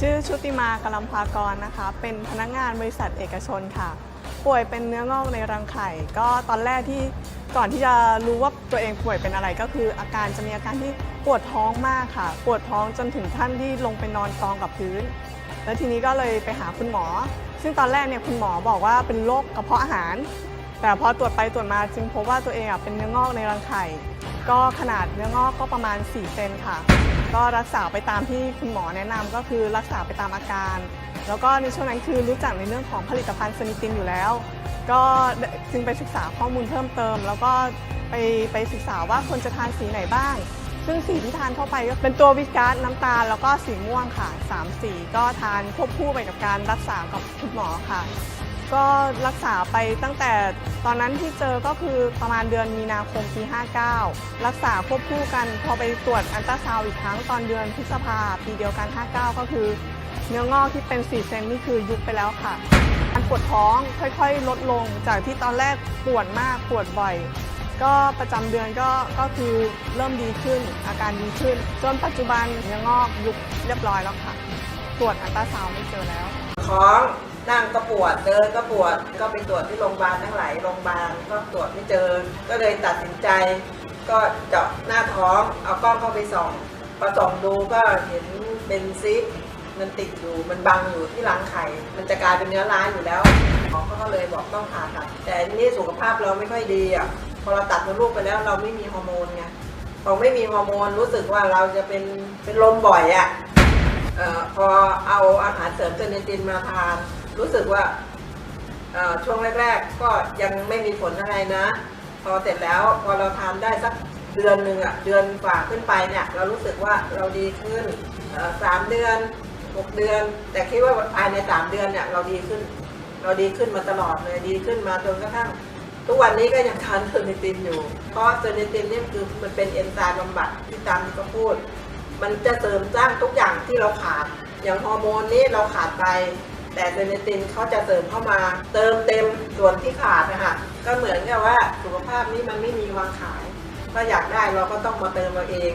ชื่อชุติมากลัมพากรนะคะ เป็นพนักงานบริษัทเอกชนค่ะ ป่วยเป็นเนื้องอกในรังไข่ ก็ตอนแรกที่ก่อนที่จะรู้ว่าตัวเองป่วยเป็นอะไรก็คือ อาการจะมีอาการที่ปวดท้องมากค่ะ ปวดท้องจนถึงขั้นที่ลงไปนอนกองกับพื้น แล้วทีนี้ก็เลยไปหาคุณหมอ ซึ่งตอนแรกเนี่ยคุณหมอบอกว่าเป็นโรคกระเพาะอาหาร แต่พอตรวจไปตรวจมาจึงพบว่าตัวเองอะเป็นเนื้องอกในรังไข่ ก็ขนาดเนื้องอกก็ประมาณ4เซนค่ะ ก็รักษาไปตามที่คุณหมอแนะนำก็คือรักษาไปตามอาการ แล้วก็ในช่วงนั้นคือรู้จักในเรื่องของผลิตภัณฑ์สนิตินอยู่แล้ว ก็จึงไปศึกษาข้อมูลเพิ่มเติม แล้วก็ไปไปศึกษาว่าควรจะทานสีไหนบ้าง ซึ่งสีที่ทานเข้าไปก็เป็นตัววิกาสน้ำตาล แล้วก็สีม่วงค่ะสามสีก็ทานควบคู่ไปกับการรักษากับคุณหมอค่ะ ก็รักษาไปตั้งแต่ตอนนั้นที่เจอก็คือประมาณเดือนมีนาคมปี 59 รักษาควบคู่กันพอไปตรวจอันตราซาวอีกครั้งตอนเดือนพฤษภาปีเดียวกัน 59 ก็คือ เนื้องอกที่เป็น4เซนนี่คือยุบไปแล้วค่ะการปวดท้องค่อยๆ ลดลงจากที่ตอนแรกปวดมากปวดบ่อย ก็ประจำเดือนก็ก็คือเริ่มดีขึ้นอาการดีขึ้น จนปัจจุบันเนื้องอกยุบเรียบร้อยแล้วค่ะ ตรวจอันตราซาวไม่เจอแล้วท้อง นั่งก็ปวดเดินก็ปวดก็ไปตรวจที่โรงพยาบาลทั้งหลายโรงพยาบาลก็ตรวจไม่เจอ ก็เลยตัดสินใจ ก็เจาะหน้าท้องเอากล้องเข้าไปส่องพอส่องดูก็เห็นเป็นซิสมันติดอยู่มันบังอยู่ที่รังไข่ มันจะกลายเป็นเนื้อร้ายอยู่แล้วหมอเขาก็เลยบอกต้องผ่าตัดแต่นี้สุขภาพเราไม่ค่อยดีอะพอเราตัดมดลูกไปแล้วเราไม่มีฮอร์โมนไงพอไม่มีฮอร์โมนรู้สึกว่าเราจะเป็นเป็นลมบ่อยอะเออพอเอาอาหารเสริมเจเนตินมาทาน รู้สึกว่าช่วงแรก ๆ ก็ยังไม่มีผลอะไรนะ พอเสร็จแล้วพอเราทานได้สักเดือนหนึ่งอะเดือนกว่าขึ้นไปเนี่ย เรารู้สึกว่าเราดีขึ้นสามเดือนหกเดือน แต่คิดว่าภายในสามเดือนเนี่ยเราดีขึ้น เราดีขึ้นมาตลอดเลยดีขึ้นมาจนกระทั่งทุกวันนี้ก็ยังทานเซอร์เนตินอยู่ เพราะเซอร์เนตินนี่คือมันเป็นเอนไซม์บำบัดที่ตามที่เขาพูด มันจะเสริมสร้างทุกอย่างที่เราขาด อย่างฮอร์โมนนี้เราขาดไป แต่เซเนตินเขาจะเสริมเข้ามาเติมเต็มส่วนที่ขาดนะคะก็เหมือนกับว่าสุขภาพนี้มันไม่มีวางขาย ถ้าอยากได้เราก็ต้องมาเติมเราเอง